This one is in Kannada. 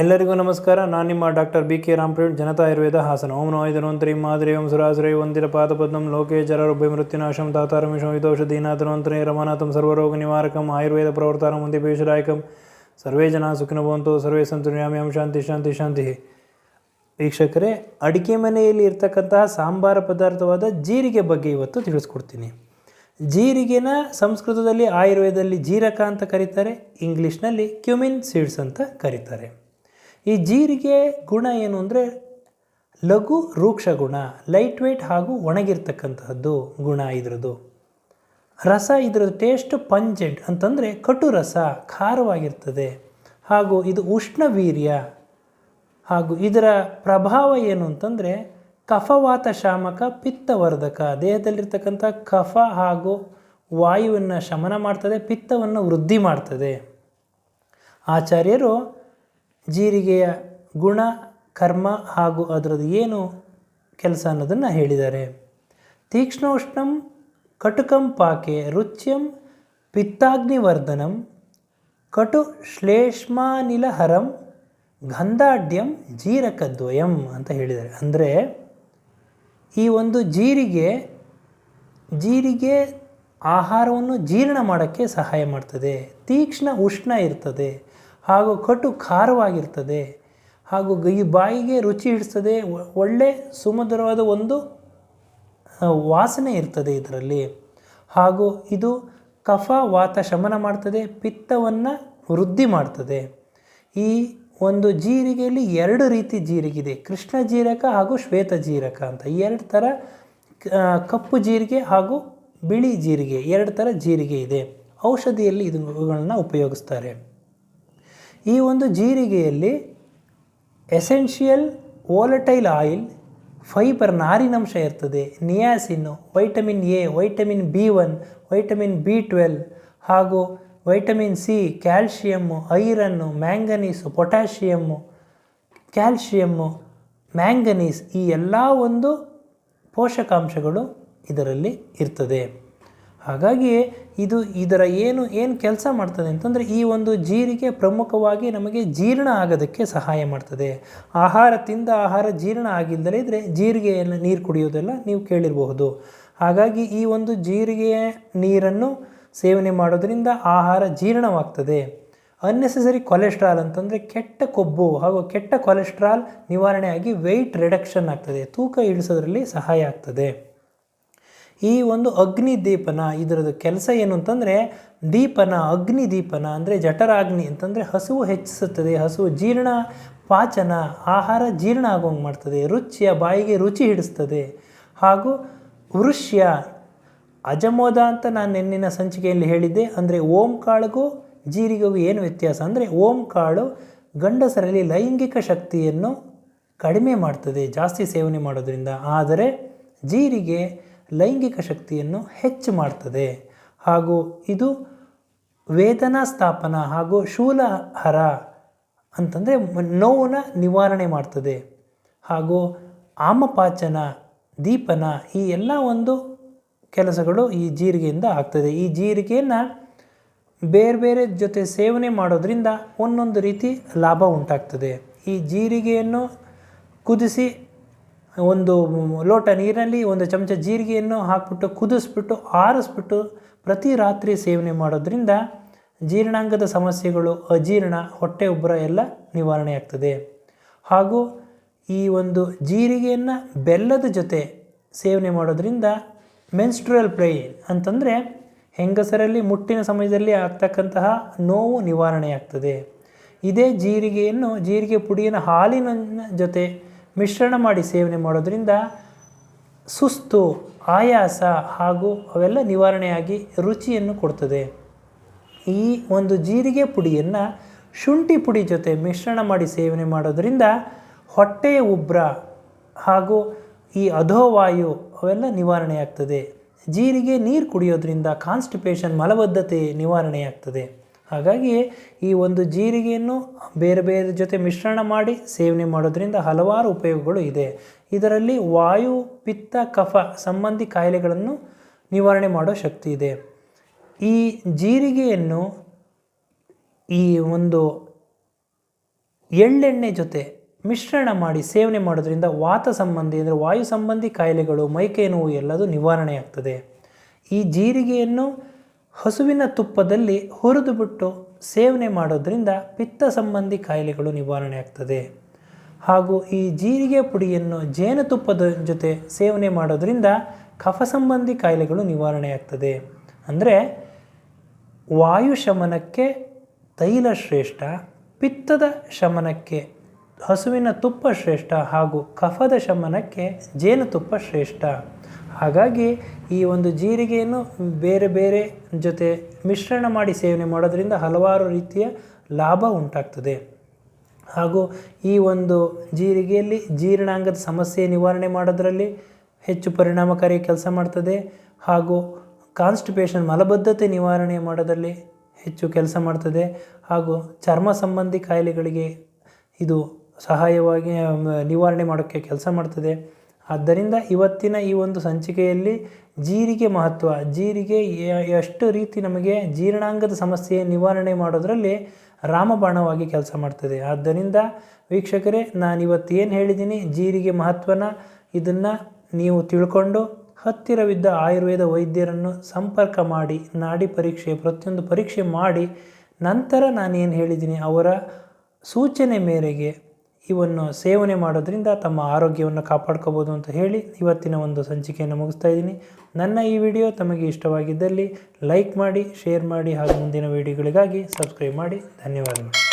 ಎಲ್ಲರಿಗೂ ನಮಸ್ಕಾರ. ನಾನು ನಿಮ್ಮ ಡಾಕ್ಟರ್ ಬಿ ಕೆ ರಾಮ್ಪ್ರೇಟ್ ಜನತಾ ಆಯುರ್ವೇದ ಹಾಸನ. ಓಂ ನೋಯ್ಧನ್ವಂತರಿ ಮಾದರಿ ಓಂ ಸುರಾಸುರೈ ವಂದಿರ ಪಾದಪದ್ಮಂ ಲೋಕೆ ಜರರುಭ್ಯ ಮೃತ್ಯುನಾಶಂ ತಾತಾರಮಿಷಂ ನೋಂತ್ರಿ ರಮಾನಾಥಂ, ಸರ್ವರೋಗ, ನಿವಾರಕಂ, ಆಯುರ್ವೇದ ಪ್ರವರ್ತಾರಂ ಭೇಷರಾಯಕಂ ಸರ್ವೇ ಜನ ಸುಖಿನ ಭವಂತು, ಸರ್ವೇ ಸಂತು ನಿರಾಮ್ಯಂ ಶಾಂತಿ ಶಾಂತಿ ಶಾಂತಿ. ವೀಕ್ಷಕರೇ, ಅಡಿಕೆ ಮನೆಯಲ್ಲಿ ಇರ್ತಕ್ಕಂತಹ ಸಾಂಬಾರ ಪದಾರ್ಥವಾದ ಜೀರಿಗೆ ಬಗ್ಗೆ ಇವತ್ತು ತಿಳಿಸ್ಕೊಡ್ತೀನಿ. ಜೀರಿಗೆನ ಸಂಸ್ಕೃತದಲ್ಲಿ, ಆಯುರ್ವೇದದಲ್ಲಿ ಜೀರಕ ಅಂತ ಕರೀತಾರೆ, ಇಂಗ್ಲೀಷ್ನಲ್ಲಿ ಕ್ಯುಮಿನ್ ಸೀಡ್ಸ್ ಅಂತ ಕರೀತಾರೆ. ಈ ಜೀರಿಗೆ ಗುಣ ಏನು ಅಂದರೆ ಲಘು ರೂಕ್ಷ ಗುಣ ಲೈಟ್ ವೇಟ್ ಹಾಗೂ ಒಣಗಿರ್ತಕ್ಕಂತಹದ್ದು ಗುಣ ಇದ್ರದ್ದು. ರಸ ಇದರದ್ದು ಟೇಸ್ಟ್ ಪಂಜೆಂಟ್ ಅಂತಂದರೆ ಕಟು ರಸ, ಖಾರವಾಗಿರ್ತದೆ. ಹಾಗೂ ಇದು ಉಷ್ಣವೀರ್ಯ. ಹಾಗೂ ಇದರ ಪ್ರಭಾವ ಏನು ಅಂತಂದರೆ ಕಫವಾತ ಶಾಮಕ ಪಿತ್ತವರ್ಧಕ, ದೇಹದಲ್ಲಿರ್ತಕ್ಕಂಥ ಕಫ ಹಾಗೂ ವಾಯುವನ್ನು ಶಮನ ಮಾಡ್ತದೆ, ಪಿತ್ತವನ್ನು ವೃದ್ಧಿ ಮಾಡ್ತದೆ. ಆಚಾರ್ಯರು ಜೀರಿಗೆಯ ಗುಣ, ಕರ್ಮ ಹಾಗೂ ಅದರದ್ದು ಏನು ಕೆಲಸ ಅನ್ನೋದನ್ನು ಹೇಳಿದ್ದಾರೆ. ತೀಕ್ಷ್ಣೋಷ್ಣಂ ಕಟುಕಂ ಪಾಕೆ ರುಚ್ಯಂ ಪಿತ್ತಾಗ್ನಿವರ್ಧನಂ ಕಟು ಶ್ಲೇಷ್ಮಾನಿಲಹರಂ ಗಂಧಾಢ್ಯಂ ಜೀರಕದ್ವಯಂ ಅಂತ ಹೇಳಿದ್ದಾರೆ. ಅಂದರೆ ಈ ಒಂದು ಜೀರಿಗೆ ಜೀರಿಗೆ ಆಹಾರವನ್ನು ಜೀರ್ಣ ಮಾಡೋಕ್ಕೆ ಸಹಾಯ ಮಾಡ್ತದೆ. ತೀಕ್ಷ್ಣ ಉಷ್ಣ ಇರ್ತದೆ. ಹಾಗೂ ಕಟು ಖಾರವಾಗಿರ್ತದೆ ಹಾಗೂ ಈ ಬಾಯಿಗೆ ರುಚಿ ಹಿಡಿಸ್ತದೆ ಒಳ್ಳೆ ಸುಮಧುರವಾದ ಒಂದು ವಾಸನೆ ಇರ್ತದೆ ಇದರಲ್ಲಿ. ಹಾಗೂ ಇದು ಕಫ ವಾತ ಶಮನ ಮಾಡ್ತದೆ, ಪಿತ್ತವನ್ನು ವೃದ್ಧಿ ಮಾಡ್ತದೆ. ಈ ಒಂದು ಜೀರಿಗೆಯಲ್ಲಿ ಎರಡು ರೀತಿ ಜೀರಿಗೆ ಇದೆ ಕೃಷ್ಣ ಜೀರಕ ಹಾಗೂ ಶ್ವೇತ ಜೀರಕ ಅಂತ. ಎರಡು ಥರ ಕಪ್ಪು ಜೀರಿಗೆ ಹಾಗೂ ಬಿಳಿ ಜೀರಿಗೆ ಎರಡು ಥರ ಜೀರಿಗೆ ಇದೆ. ಔಷಧಿಯಲ್ಲಿ ಇದುಗಳನ್ನು ಉಪಯೋಗಿಸ್ತಾರೆ. ಈ ಒಂದು ಜೀರಿಗೆಯಲ್ಲಿ ಎಸೆನ್ಷಿಯಲ್ ವೋಲಟೈಲ್ ಆಯಿಲ್ ಫೈಬರ್ ನಾರಿನಂಶ ಇರ್ತದೆ. ನಿಯಾಸಿನ್ನು vitamin A vitamin B one vitamin B twelve ಹಾಗೂ vitamin C calcium iron manganese potassium calcium manganese ಈ ಎಲ್ಲ ಒಂದು ಪೋಷಕಾಂಶಗಳು ಇದರಲ್ಲಿ ಇರ್ತದೆ. ಹಾಗಾಗಿ ಇದು ಇದರ ಏನು ಏನು ಕೆಲಸ ಮಾಡ್ತದೆ ಅಂತಂದರೆ ಈ ಒಂದು ಜೀರಿಗೆ ಪ್ರಮುಖವಾಗಿ ನಮಗೆ ಜೀರ್ಣ ಆಗೋದಕ್ಕೆ ಸಹಾಯ ಮಾಡ್ತದೆ. ಆಹಾರ ತಿಂದ ಆಹಾರ ಜೀರ್ಣ ಆಗಿಲ್ಲದೇ ಇದ್ದರೆ ಜೀರಿಗೆಯನ್ನು ನೀರು ಕುಡಿಯೋದೆಲ್ಲ ನೀವು ಕೇಳಿರಬಹುದು. ಹಾಗಾಗಿ ಈ ಒಂದು ಜೀರಿಗೆಯ ನೀರನ್ನು ಸೇವನೆ ಮಾಡೋದರಿಂದ ಆಹಾರ ಜೀರ್ಣವಾಗ್ತದೆ. ಅನ್ನೆಸೆಸರಿ ಕೊಲೆಸ್ಟ್ರಾಲ್ ಅಂತಂದರೆ ಕೆಟ್ಟ ಕೊಬ್ಬು ಹಾಗೂ ಕೆಟ್ಟ ಕೊಲೆಸ್ಟ್ರಾಲ್ ನಿವಾರಣೆಯಾಗಿ ವೆಯ್ಟ್ ರಿಡಕ್ಷನ್ ಆಗ್ತದೆ. ತೂಕ ಇಳಿಸೋದ್ರಲ್ಲಿ ಸಹಾಯ ಆಗ್ತದೆ. ಈ ಒಂದು ಅಗ್ನಿ ದೀಪನ, ಇದರದ್ದು ಕೆಲಸ ಏನು ಅಂತಂದರೆ, ದೀಪನ, ಅಗ್ನಿ ದೀಪನ ಅಂದರೆ ಜಠರಾಗ್ನಿ ಅಂತಂದರೆ ಹಸುವು ಹೆಚ್ಚಿಸುತ್ತದೆ. ಹಸುವು ಜೀರ್ಣ, ಪಾಚನ, ಆಹಾರ ಜೀರ್ಣ ಆಗೋಂಗೆ ಮಾಡ್ತದೆ. ರುಚಿಯ ಬಾಯಿಗೆ ರುಚಿ ಹಿಡಿಸ್ತದೆ. ಹಾಗೂ ವೃಷ್ಯ, ಅಜಮೋದ ಅಂತ ನಾನು ನಿನ್ನಿನ ಸಂಚಿಕೆಯಲ್ಲಿ ಹೇಳಿದ್ದೆ. ಅಂದರೆ ಓಂ ಕಾಳಿಗೂ ಜೀರಿಗೆಗೂ ಏನು ವ್ಯತ್ಯಾಸ ಅಂದರೆ, ಓಂ ಕಾಳು ಗಂಡಸರಲ್ಲಿ ಲೈಂಗಿಕ ಶಕ್ತಿಯನ್ನು ಕಡಿಮೆ ಮಾಡ್ತದೆ, ಜಾಸ್ತಿ ಸೇವನೆ ಮಾಡೋದ್ರಿಂದ. ಆದರೆ ಜೀರಿಗೆ ಲೈಂಗಿಕ ಶಕ್ತಿಯನ್ನು ಹೆಚ್ಚು ಮಾಡ್ತದೆ. ಹಾಗೂ ಇದು ವೇದನಾ ಸ್ಥಾಪನ ಹಾಗೂ ಶೂಲಹರ ಅಂತಂದರೆ ನೋವನ್ನು ನಿವಾರಣೆ ಮಾಡ್ತದೆ. ಹಾಗೂ ಆಮಪಾಚನ, ದೀಪನ ಈ ಎಲ್ಲ ಒಂದು ಕೆಲಸಗಳು ಈ ಜೀರಿಗೆಯಿಂದ ಆಗ್ತದೆ. ಈ ಜೀರಿಗೆಯನ್ನು ಬೇರೆ ಬೇರೆ ಜೊತೆ ಸೇವನೆ ಮಾಡೋದರಿಂದ ಒಂದೊಂದು ರೀತಿ ಲಾಭ ಉಂಟಾಗ್ತದೆ. ಈ ಜೀರಿಗೆಯನ್ನು ಕುದಿಸಿ ಒಂದು ಲೋಟ ನೀರಿನಲ್ಲಿ ಒಂದು ಚಮಚ ಜೀರಿಗೆಯನ್ನು ಹಾಕ್ಬಿಟ್ಟು, ಕುದಿಸ್ಬಿಟ್ಟು, ಆರಿಸ್ಬಿಟ್ಟು ಪ್ರತಿ ರಾತ್ರಿ ಸೇವನೆ ಮಾಡೋದ್ರಿಂದ ಜೀರ್ಣಾಂಗದ ಸಮಸ್ಯೆಗಳು, ಅಜೀರ್ಣ, ಹೊಟ್ಟೆ ಉಬ್ಬರ ಎಲ್ಲ ನಿವಾರಣೆ ಆಗ್ತದೆ. ಹಾಗೂ ಈ ಒಂದು ಜೀರಿಗೆಯನ್ನು ಬೆಲ್ಲದ ಜೊತೆ ಸೇವನೆ ಮಾಡೋದ್ರಿಂದ ಮೆನ್ಸ್ಟ್ರಲ್ ಪ್ಲೇನ್ ಅಂತಂದರೆ ಹೆಂಗಸರಲ್ಲಿ ಮುಟ್ಟಿನ ಸಮಯದಲ್ಲಿ ಆಗ್ತಕ್ಕಂತಹ ನೋವು ನಿವಾರಣೆಯಾಗ್ತದೆ ಇದೇ ಜೀರಿಗೆಯನ್ನು, ಜೀರಿಗೆ ಪುಡಿಯನ್ನು ಹಾಲಿನ ಜೊತೆ ಮಿಶ್ರಣ ಮಾಡಿ ಸೇವನೆ ಮಾಡೋದರಿಂದ ಸುಸ್ತು, ಆಯಾಸ ಹಾಗೂ ಅವೆಲ್ಲ ನಿವಾರಣೆಯಾಗಿ ರುಚಿಯನ್ನು ಕೊಡ್ತದೆ. ಈ ಒಂದು ಜೀರಿಗೆ ಪುಡಿಯನ್ನು ಶುಂಠಿ ಪುಡಿ ಜೊತೆ ಮಿಶ್ರಣ ಮಾಡಿ ಸೇವನೆ ಮಾಡೋದರಿಂದ ಹೊಟ್ಟೆಯ ಉಬ್ರ ಹಾಗೂ ಈ ಅಧೋವಾಯು ಅವೆಲ್ಲ ನಿವಾರಣೆಯಾಗ್ತದೆ. ಜೀರಿಗೆ ನೀರು ಕುಡಿಯೋದ್ರಿಂದ ಕಾನ್ಸ್ಟಿಪೇಷನ್ ಮಲಬದ್ಧತೆ ನಿವಾರಣೆಯಾಗ್ತದೆ. ಹಾಗಾಗಿ ಈ ಒಂದು ಜೀರಿಗೆಯನ್ನು ಬೇರೆ ಬೇರೆ ಜೊತೆ ಮಿಶ್ರಣ ಮಾಡಿ ಸೇವನೆ ಮಾಡೋದರಿಂದ ಹಲವಾರು ಉಪಯೋಗಗಳು ಇದೆ. ಇದರಲ್ಲಿ ವಾಯು, ಪಿತ್ತ, ಕಫ ಸಂಬಂಧಿ ಕಾಯಿಲೆಗಳನ್ನು ನಿವಾರಣೆ ಮಾಡೋ ಶಕ್ತಿ ಇದೆ. ಈ ಜೀರಿಗೆಯನ್ನು ಈ ಒಂದು ಎಳ್ಳೆಣ್ಣೆ ಜೊತೆ ಮಿಶ್ರಣ ಮಾಡಿ ಸೇವನೆ ಮಾಡೋದ್ರಿಂದ ವಾತ ಸಂಬಂಧಿ ಅಂದರೆ ವಾಯು ಸಂಬಂಧಿ ಕಾಯಿಲೆಗಳು, ಮೈಕೈ ನೋವು ಎಲ್ಲದೂ ನಿವಾರಣೆಯಾಗ್ತದೆ. ಈ ಜೀರಿಗೆಯನ್ನು ಹಸುವಿನ ತುಪ್ಪದಲ್ಲಿ ಹುರಿದುಬಿಟ್ಟು ಸೇವನೆ ಮಾಡೋದರಿಂದ ಪಿತ್ತ ಸಂಬಂಧಿ ಕಾಯಿಲೆಗಳು ನಿವಾರಣೆ ಆಗ್ತದೆ. ಹಾಗೂ ಈ ಜೀರಿಗೆ ಪುಡಿಯನ್ನು ಜೇನುತುಪ್ಪದ ಜೊತೆ ಸೇವನೆ ಮಾಡೋದರಿಂದ ಕಫ ಸಂಬಂಧಿ ಕಾಯಿಲೆಗಳು ನಿವಾರಣೆ ಆಗ್ತದೆ. ಅಂದರೆ ವಾಯು ಶಮನಕ್ಕೆ ತೈಲ ಶ್ರೇಷ್ಠ, ಪಿತ್ತದ ಶಮನಕ್ಕೆ ಹಸುವಿನ ತುಪ್ಪ ಶ್ರೇಷ್ಠ ಹಾಗೂ ಕಫದ ಶಮನಕ್ಕೆ ಜೇನುತುಪ್ಪ ಶ್ರೇಷ್ಠ. ಹಾಗಾಗಿ ಈ ಒಂದು ಜೀರಿಗೆಯನ್ನು ಬೇರೆ ಬೇರೆ ಜೊತೆ ಮಿಶ್ರಣ ಮಾಡಿ ಸೇವನೆ ಮಾಡೋದರಿಂದ ಹಲವಾರು ರೀತಿಯ ಲಾಭ ಉಂಟಾಗ್ತದೆ. ಹಾಗೂ ಈ ಒಂದು ಜೀರಿಗೆಯಲ್ಲಿ ಜೀರ್ಣಾಂಗದ ಸಮಸ್ಯೆ ನಿವಾರಣೆ ಮಾಡೋದರಲ್ಲಿ ಹೆಚ್ಚು ಪರಿಣಾಮಕಾರಿ ಕೆಲಸ ಮಾಡ್ತದೆ. ಹಾಗೂ ಕಾನ್ಸ್ಟಿಪೇಷನ್ ಮಲಬದ್ಧತೆ ನಿವಾರಣೆ ಮಾಡೋದರಲ್ಲಿ ಹೆಚ್ಚು ಕೆಲಸ ಮಾಡ್ತದೆ. ಹಾಗೂ ಚರ್ಮ ಸಂಬಂಧಿ ಕಾಯಿಲೆಗಳಿಗೆ ಇದು ಸಹಾಯವಾಗಿ ನಿವಾರಣೆ ಮಾಡೋಕ್ಕೆ ಕೆಲಸ ಮಾಡ್ತದೆ. ಆದ್ದರಿಂದ ಇವತ್ತಿನ ಈ ಒಂದು ಸಂಚಿಕೆಯಲ್ಲಿ ಜೀರಿಗೆ ಮಹತ್ವ, ಜೀರಿಗೆ ಎಷ್ಟು ರೀತಿ ನಮಗೆ ಜೀರ್ಣಾಂಗದ ಸಮಸ್ಯೆ ನಿವಾರಣೆ ಮಾಡೋದರಲ್ಲಿ ರಾಮಬಾಣವಾಗಿ ಕೆಲಸ ಮಾಡ್ತದೆ. ಆದ್ದರಿಂದ ವೀಕ್ಷಕರೇ, ನಾನಿವತ್ತು ಏನು ಹೇಳಿದ್ದೀನಿ? ಜೀರಿಗೆ ಮಹತ್ವನ ಇದನ್ನು ನೀವು ತಿಳ್ಕೊಂಡು ಹತ್ತಿರವಿದ್ದ ಆಯುರ್ವೇದ ವೈದ್ಯರನ್ನು ಸಂಪರ್ಕ ಮಾಡಿ, ನಾಡಿ ಪರೀಕ್ಷೆ, ಪ್ರತಿಯೊಂದು ಪರೀಕ್ಷೆ ಮಾಡಿ ನಂತರ ನಾನೇನು ಹೇಳಿದ್ದೀನಿ? ಅವರ ಸೂಚನೆ ಮೇರೆಗೆ ಇವನ್ನು ಸೇವನೆ ಮಾಡೋದ್ರಿಂದ ತಮ್ಮ ಆರೋಗ್ಯವನ್ನು ಕಾಪಾಡ್ಕೋಬೋದು ಅಂತ ಹೇಳಿ ಇವತ್ತಿನ ಒಂದು ಸಂಚಿಕೆಯನ್ನು ಮುಗಿಸ್ತಾ ಇದ್ದೀನಿ. ನನ್ನ ಈ ವಿಡಿಯೋ ತಮಗೆ ಇಷ್ಟವಾಗಿದ್ದಲ್ಲಿ ಲೈಕ್ ಮಾಡಿ, ಶೇರ್ ಮಾಡಿ ಹಾಗೂ ಮುಂದಿನ ವಿಡಿಯೋಗಳಿಗಾಗಿ ಸಬ್ಸ್ಕ್ರೈಬ್ ಮಾಡಿ. ಧನ್ಯವಾದಗಳು.